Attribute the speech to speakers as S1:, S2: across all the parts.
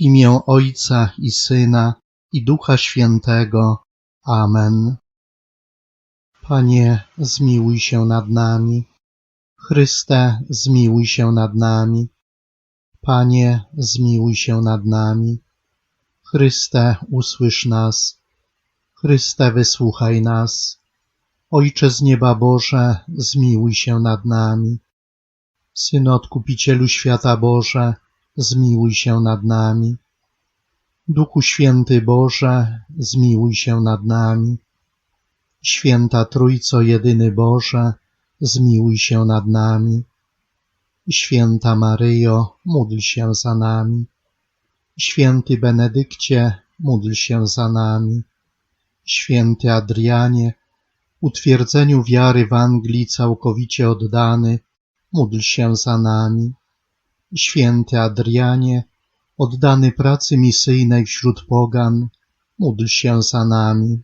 S1: imię Ojca i Syna i Ducha Świętego. Amen. Panie, zmiłuj się nad nami. Chryste, zmiłuj się nad nami. Panie, zmiłuj się nad nami. Chryste, usłysz nas. Chryste, wysłuchaj nas. Ojcze z nieba Boże, zmiłuj się nad nami. Synu Odkupicielu świata Boże, zmiłuj się nad nami. Duchu Święty Boże, zmiłuj się nad nami. Święta Trójco Jedyny Boże, zmiłuj się nad nami. Święta Maryjo, módl się za nami. Święty Benedykcie, módl się za nami. Święty Adrianie, utwierdzeniu wiary w Anglii całkowicie oddany, módl się za nami. Święty Adrianie, oddany pracy misyjnej wśród pogan, módl się za nami.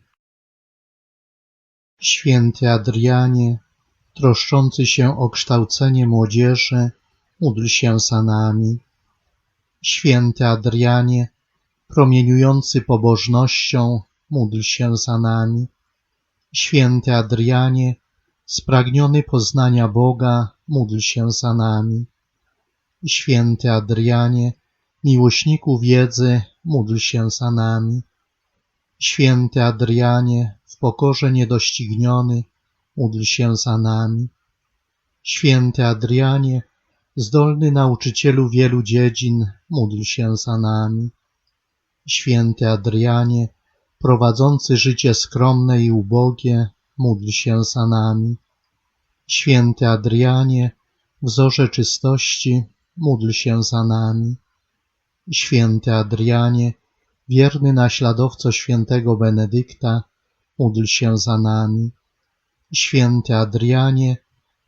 S1: Święty Adrianie, troszczący się o kształcenie młodzieży, módl się za nami. Święty Adrianie, promieniujący pobożnością, módl się za nami. Święty Adrianie, spragniony poznania Boga, módl się za nami. Święty Adrianie, miłośniku wiedzy, módl się za nami. Święty Adrianie, w pokorze niedościgniony, módl się za nami. Święty Adrianie, zdolny nauczycielu wielu dziedzin, módl się za nami. Święty Adrianie, prowadzący życie skromne i ubogie, módl się za nami. Święty Adrianie, wzorze czystości, módl się za nami. Święty Adrianie, wierny naśladowco świętego Benedykta, módl się za nami. Święty Adrianie,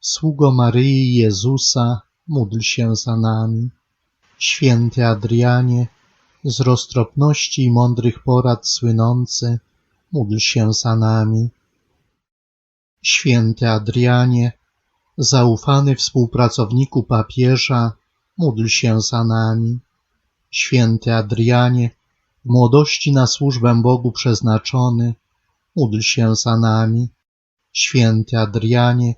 S1: sługo Maryi Jezusa, módl się za nami. Święty Adrianie, z roztropności i mądrych porad słynący, módl się za nami. Święty Adrianie, zaufany współpracowniku papieża, módl się za nami. Święty Adrianie, w młodości na służbę Bogu przeznaczony, módl się za nami. Święty Adrianie,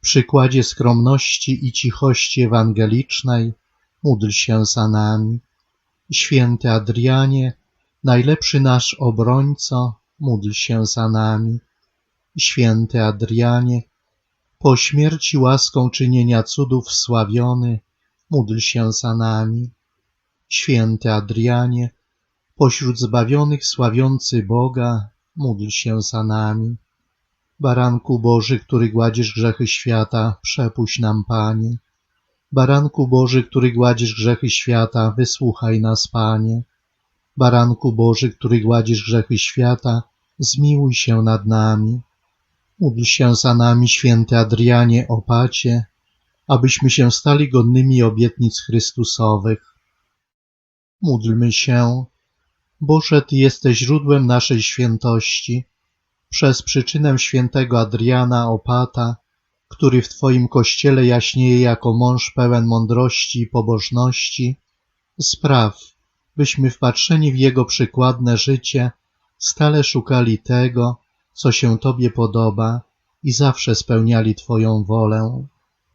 S1: przykładzie skromności i cichości ewangelicznej, módl się za nami. Święty Adrianie, najlepszy nasz obrońco, módl się za nami. Święty Adrianie, po śmierci łaską czynienia cudów sławiony, módl się za nami. Święty Adrianie, pośród zbawionych sławiący Boga, módl się za nami. Baranku Boży, który gładzisz grzechy świata, przepuść nam, Panie. Baranku Boży, który gładzisz grzechy świata, wysłuchaj nas, Panie. Baranku Boży, który gładzisz grzechy świata, zmiłuj się nad nami. Módl się za nami, święty Adrianie, opacie, abyśmy się stali godnymi obietnic Chrystusowych. Módlmy się. Boże, Ty jesteś źródłem naszej świętości. Przez przyczynę świętego Adriana Opata, który w Twoim kościele jaśnieje jako mąż pełen mądrości i pobożności, spraw, byśmy wpatrzeni w jego przykładne życie stale szukali tego, co się Tobie podoba i zawsze spełniali Twoją wolę.